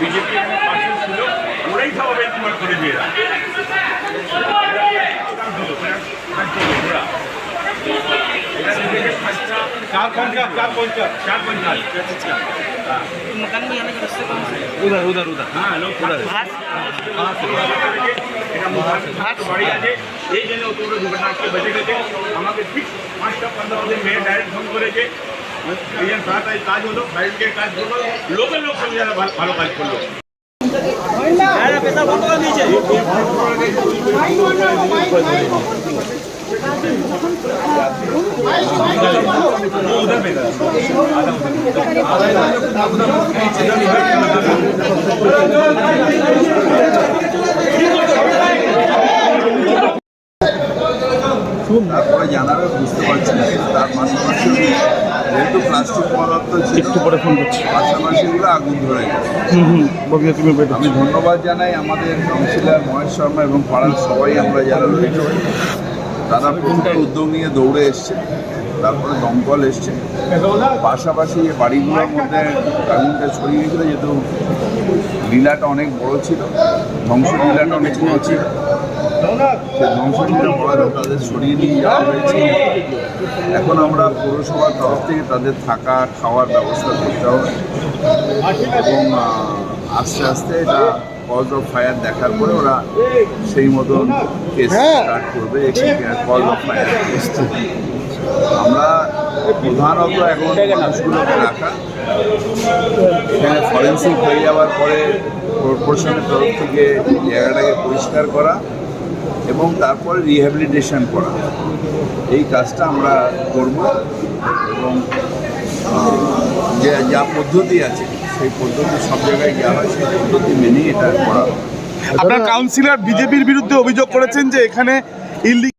BJP পাশে ছিল ওরাই সব বেঞ্চমার্ক করে দিয়ে এরা। ওরা। এরা নিজেদের খরচা चार पंचायत चार पंचायत चार पंचायत मकान में जाने के रास्ते कौन से उधर उधर उधर হ্যাঁ লোক बाहर এটা মুহার বাড়ি আছে এই জন্য তোমরা দুর্ঘটনা আজকে বেঁচে গেছে আমাকে ঠিক পাঁচটা পনেরো দিন মেয়ে ডাইরেক্ট ফোন করেছে। এই তাড়াতাড়ি কাজ হলো বাইরের কাজ হলো লোকের লোক সঙ্গে যারা ভালো- কাজ করল। তারপরে জানাবে বুঝতে পারছি তার পাশাপাশি যেহেতু প্লাস্টিক পদার্থ ছিল একটু পরে ফোন করছি। পাশাপাশি এগুলো আগুন ধরে গেছে। আমি ধন্যবাদ জানাই আমাদের কাউন্সিলর মহেশ শর্মা এবং পাড়ার সবাই আমরা যারা রয়েছে। তারা প্রথমে উদ্যোগ নিয়ে দৌড়ে এসছে তারপরে দমকল এসছে। পাশাপাশি বাড়িগুলোর মধ্যে আগুনটা ছড়িয়ে গেছিল যেহেতু লীলাটা অনেক বড় ছিল। ধ্বংস লীলাটা অনেক বড় ছিল। ধ্বংস তাদের হয়েছে। এখন আমরা পৌরসভার তরফ থেকে তাদের থাকা, খাওয়ার ব্যবস্থা করতে হবে। এবং আস্তে আস্তে এটা কজ অফ ফায়ার দেখার পরে ওরা সেই মতন কেস স্টার্ট করবে কজ অফ ফায়ার আমরা প্রধানত এখন মানুষগুলোকে রাখা। এখানে ফরেন্সিক হয়ে যাওয়ার পরে কর্পোরেশনের তরফ থেকে জায়গাটাকে পরিষ্কার করা এবং তারপরে রিহ্যাবিলিটেশন করা। এই কাজটা আমরা করব এবং যে যা পদ্ধতি আছে সেই পদ্ধতি সব জায়গায় সেই পদ্ধতি মেনেই এটা করা। আপনার কাউন্সিলর বিজেপির বিরুদ্ধে অভিযোগ করেছেন যে এখানে ইল্লি